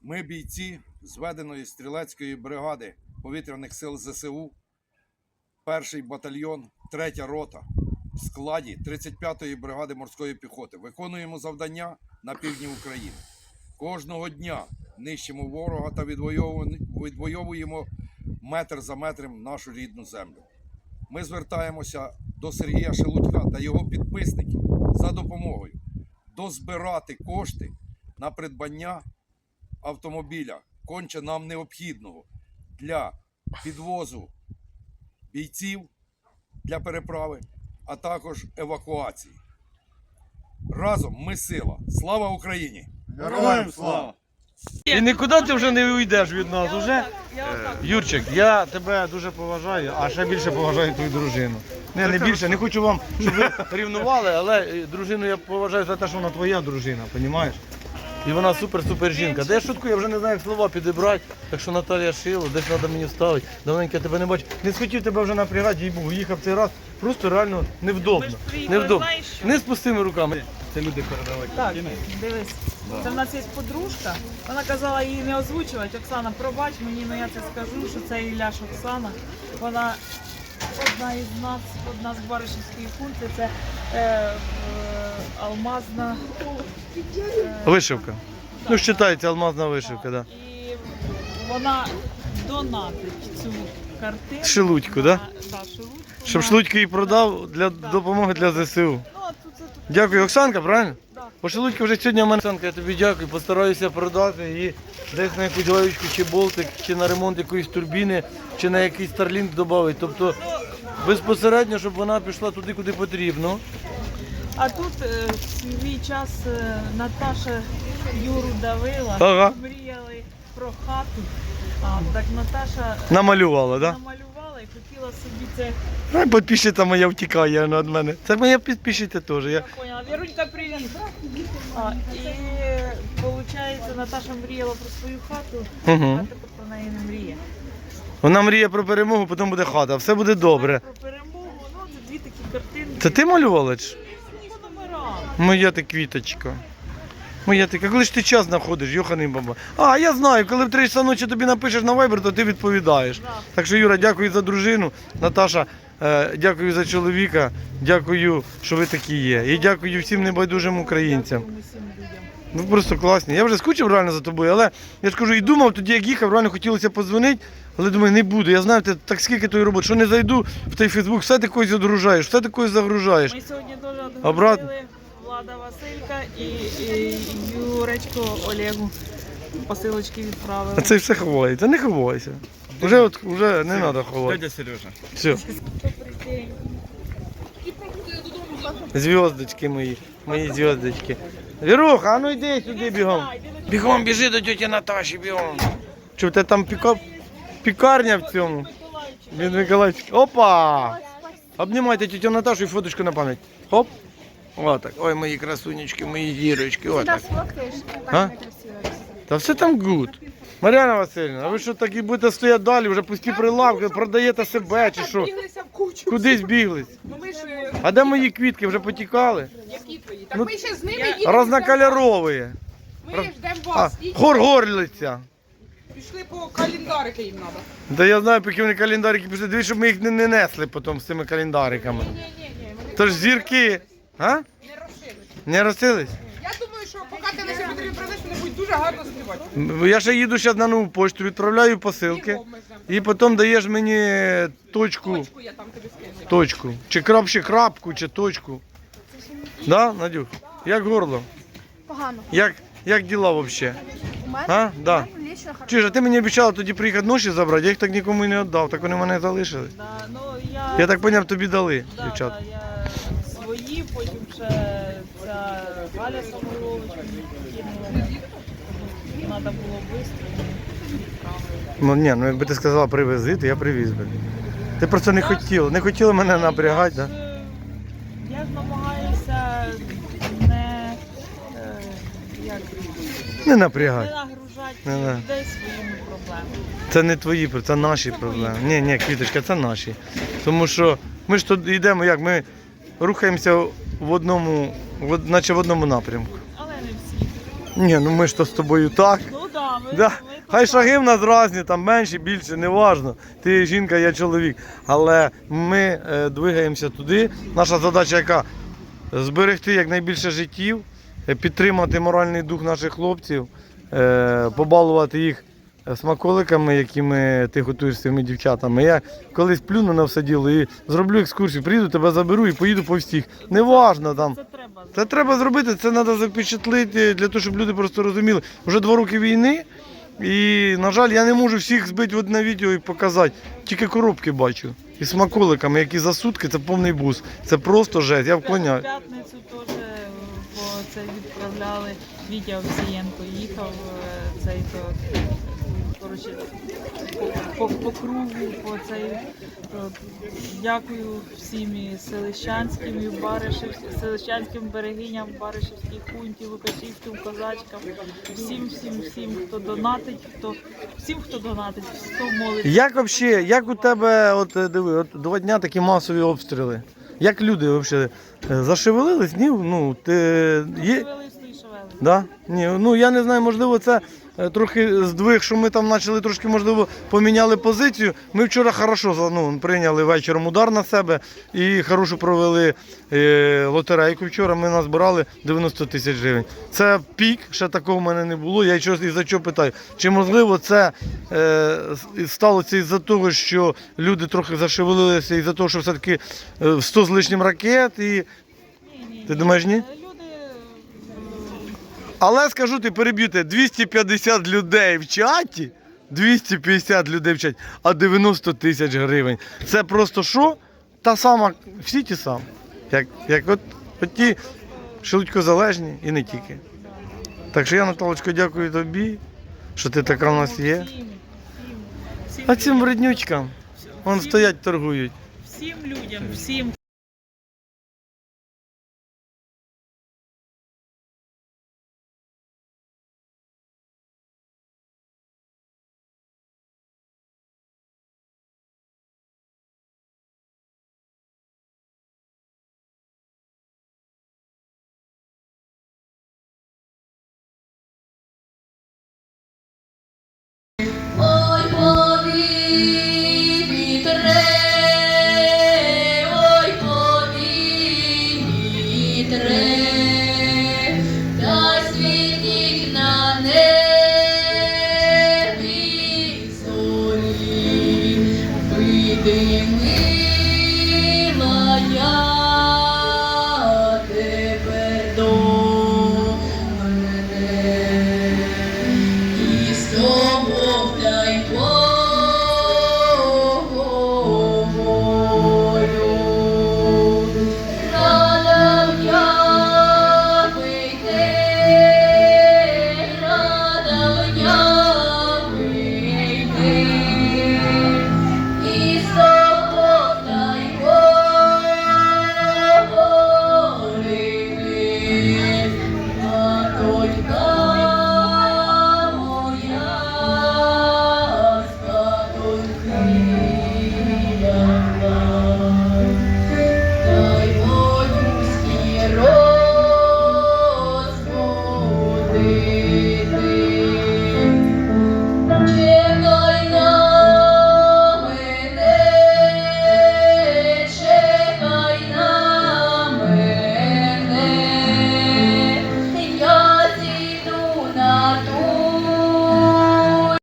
Ми бійці зведеної стрілецької бригади повітряних сил ЗСУ, перший батальйон, третя рота в складі 35-ї бригади морської піхоти. Виконуємо завдання на півдні України. Кожного дня нищимо ворога та відвоюємо метр за метром нашу рідну землю. Ми звертаємося до Сергія Шелудька та його підписників за допомогою дозбирати кошти на придбання автомобіля, конче нам необхідного для підвозу бійців для переправи, а також евакуації. Разом ми сила. Слава Україні! Героям слава! І нікуди ти вже не уйдеш від нас. Уже Юрчик, я тебе дуже поважаю, а ще більше поважаю твою дружину. Не, не більше, не хочу вам, щоб ви рівнували, але е, дружину я поважаю за те, що вона твоя дружина, розумієш? І вона супер-супер жінка. Де я шуткую, я вже не знаю, як слова підібрати. Так що Наталія Шило, десь треба мені вставити. Давненько я тебе не бачу. Не схотів тебе вже напрягати, їй Богу, їхав цей раз. Просто реально невдобно. Невдобно. знаєш що? Не з пустими руками. Це люди передали Так, дивись. Це в нас є подружка. Вона казала її не озвучувати. Оксана, пробач мені, але я це скажу, що це Ілляш Оксана. Вона одна із нас, одна з Баришівської пункти, це е, е, алмазна. Е, Вишивка. Ну, вважається алмазна вишивка, так. Да. І вона донатить цю картину. Шелудьку, на- да? Да, шелудьку. Щоб на- її продав для допомоги для ЗСУ. Ну, а тут це тут. Дякую, Оксанка, правильно? Да. Бо Шелудько вже сьогодні в мене. Оксанка, я тобі дякую, постараюся продати її десь на якусь лавочку чи болтик, чи на ремонт якоїсь турбіни, чи на якийсь старлінг додати. Тобто безпосередньо, щоб вона пішла туди, куди потрібно. А тут е, в свій час е, Наташа Юру давила, Ага. мріяли про хату. А, так Наташа е, Намалювала, так? намалювала і хотіла собі це. Да? Підпишіться моя втікає від мене. Це моя підпишіться теж. Я... Я поняла. Вірунька, привіт. А, і виходить, Наташа мріяла про свою хату, Угу. а тепер про неї не мріє. Вона мріє про перемогу, потім буде хата. Все буде добре. Про перемогу, ну це дві такі картинки. Це ти малювала? чи? Моя ти квіточка. Моя ти, коли ж ти час знаходиш, йоханий баба. А, я знаю, коли в 3 часа ночі тобі напишеш на Viber, то ти відповідаєш. Да. Так що, Юра, дякую за дружину. Наташа, е, дякую за чоловіка. Дякую, що ви такі є. І дякую всім небайдужим українцям. Ви просто класні. Я вже скучив реально за тобою, але я ж кажу, і думав тоді, як їхав, реально хотілося подзвонити, але думаю, не буду. Я знаю, ти так скільки тої роботи, що не зайду в той Фейсбук, все ти когось загружаєш, все ти когось загружаєш. Ми сьогодні дуже Обратно. відгрузили Влада Василька і, і Юречко Олегу. Посилочки відправили. А це все ховається. Не ховайся. Вже от вже не треба ховати. Дядя Сережа. Все. Зв'язочки мої, мої зв'язочки. Віруха, а ну йди сюди бігом. Бігом біжи до тьоті Наташі, бігом. Чи в тебе там піка... пікарня в цьому? Від Миколаївська. Опа! Обнімайте тітю Наташу і фоточку на пам'ять. Хоп. Отак. Ой, мої красунечки, мої зірочки. Отак. А? Та все там гуд. Мар'яна Васильівна, а ви що так і будете стояти далі, вже пусті прилавки, продаєте себе чи що? Біглися в кучу. Кудись біглись? Ну ми ж е, А де мої квітки вже потікали? які твої? Так Ну, ми ще з ними їдемо. Рознокольорові. Ми ждемо А, вас. Горгорлиця. Пішли по календарики їм треба. Да я знаю, поки вони календарики пішли. Дивись, щоб ми їх не, не несли потім з цими календариками. Ні-ні-ні, вони Тож зірки. А? не розширюють. Не розсились? Я думаю, що поки ти лише потрібно продаш, вони будуть дуже гарно співати. Я ще їду зараз на нову пошту, відправляю посилки. І потім даєш мені точку. Точку я там тобі скину. Точку. Чи крап, чи крапку, чи точку. Да, Надюх? Як горло? Погано. Як, як діла взагалі? У мене, А? Да. у мене лічно хорошо. Чуєш, а ти мені обіцяла тоді приїхати ноші забрати, я їх так нікому і не віддав, так вони мене залишили. Да, ну, я, Я так поняв, тобі дали, да, дівчат. да, я потім ще ця Галя Самойлович мені кинула. Треба було швидко. Ну ні, ну якби ти сказала привези, то я привіз би. Ти просто не хотіла, не хотіла мене напрягати, е, Я ж намагаюся не, е, як, Не не напрягай. нагружати Не, не. людей своїми проблемами. Це не твої, це наші проблеми. Ні, ні, квіточка, це наші. Тому що ми ж тут йдемо, як ми рухаємося в одному, в, наче в одному напрямку. Але не всі. Ні, ну ми ж то з тобою так. Ну да, ви- Да. ви Хай шаги в нас різні, там менші, більше, неважно. Ти жінка, я чоловік. Але ми е, двигаємося туди. Наша задача яка? Зберегти якнайбільше життів, е, підтримати моральний дух наших хлопців, е, побалувати їх смаколиками, якими ти готуєш з цими дівчатами. Я колись плюну на все діло і зроблю екскурсію, приїду, тебе заберу і поїду по всіх. Неважно там. Це треба. Це треба зробити, це треба запечатлити для того, щоб люди просто розуміли. Вже два роки війни, і, на жаль, я не можу всіх збити в одне відео і показати. Тільки коробки бачу. І смаколиками, які за сутки, це повний бус. Це просто жесть. Я В вклоняю. п'ятницю теж е, по це відправляли. Вітя Овсієнко їхав е, цей то коротше по, по, по кругу, по цей дякую всім і селищанським, і Баришев, селищанським берегиням, Баришевській хунті, Лукачівським козачкам, всім, всім, всім, хто донатить, хто всім, хто донатить, хто молиться. Як взагалі, як у тебе, от е, диви, от два дня такі масові обстріли? Як люди взагалі зашевелились? Ні, ну ти є. Шевелись. Да? Ні, ну я не знаю, можливо, це е, трохи здвиг, що ми там почали трошки, можливо, поміняли позицію. Ми вчора хорошо ну, прийняли вечором удар на себе і хорошо провели е, лотерейку. Вчора ми назбирали 90 тисяч гривень. Це пік, ще такого в мене не було. Я щось із за чого питаю. Чи можливо це е, сталося із-за того, що люди трохи зашевелилися, із-за того, що все-таки е, 100 з лишнім ракет і. Ти думаєш, ні? Але скажу, ти переб'єте 250 людей в чаті. 250 людей в чаті, а 90 тисяч гривень. Це просто що? Та сама, всі ті самі. Як, як от, от ті шелудькозалежні і не тільки. Так що я, Наталочко, дякую тобі, що ти така в нас є. А цим вреднючкам, вон стоять, торгують. всім людям, всім,